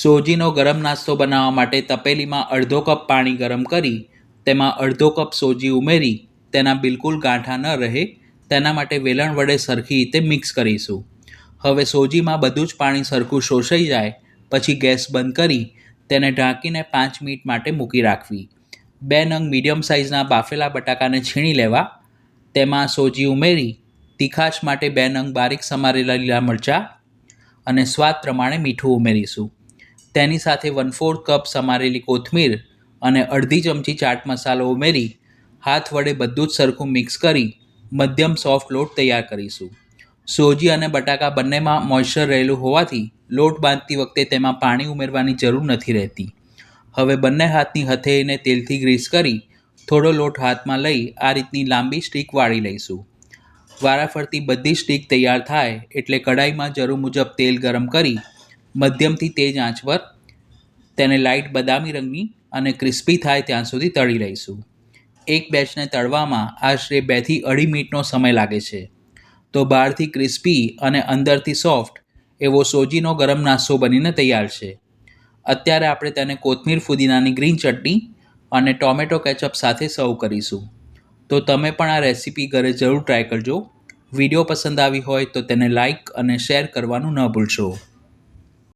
સોજીનો ગરમ નાસ્તો બનાવવા માટે તપેલીમાં અડધો કપ પાણી ગરમ કરી, તેમાં અડધો કપ સોજી ઉમેરી, તેના બિલકુલ ગાંઠા ન રહે, તેના માટે વેલણ વડે સરખી રીતે મિક્સ કરીશું. હવે સોજીમાં બધું જ પાણી સરખું શોષાઈ જાય, પછી ગેસ બંધ કરી, તેને ઢાંકીને પાંચ મિનિટ માટે મૂકી રાખવી. બે નંગ મીડિયમ સાઇઝના બાફેલા બટાકાને છીણી લેવા, તેમાં સોજી ઉમેરી, તીખાશ માટે બે નંગ બારીક સમારેલા લીલા મરચાં અને સ્વાદ પ્રમાણે મીઠું ઉમેરીશું. તેની સાથે વન ફોર કપ સમારેલી કોથમીર અને અડધી ચમચી ચાટ મસાલો ઉમેરી, હાથ વડે બધું જ સરખું મિક્સ કરી, મધ્યમ સોફ્ટ લોટ તૈયાર કરીશું. સોજી અને બટાકા બંનેમાં મોઇશ્ચર રહેલું હોવાથી લોટ બાંધતી વખતે તેમાં પાણી ઉમેરવાની જરૂર નથી રહેતી. હવે બંને હાથની હથેળીને તેલથી ગ્રીસ કરી, થોડો લોટ હાથમાં લઈ આ રીતની લાંબી સ્ટીક વાળી લઈશું. વારાફરતી બધી સ્ટીક તૈયાર થાય એટલે કડાઈમાં જરૂર મુજબ તેલ ગરમ કરી મધ્યમથી તેજ આંચ પર તેને લાઇટ બદામી રંગની અને ક્રિસ્પી થાય ત્યાં સુધી તળી લઈશું. એક બેચને તળવામાં આશરે બેથી અઢી મિનિટનો સમય લાગે છે. તો બહારથી ક્રિસ્પી અને અંદરથી સોફ્ટ એવો સોજીનો ગરમ નાસ્તો બનીને તૈયાર છે. અત્યારે આપણે તેને કોથમીર ફુદીનાની ગ્રીન ચટણી અને ટોમેટો કેચઅપ સાથે સર્વ કરીશું. તો તમે પણ આ રેસીપી ઘરે જરૂર ટ્રાય કરજો. વીડિયો પસંદ આવી હોય તો તેને લાઈક અને શેર કરવાનું ન ભૂલશો.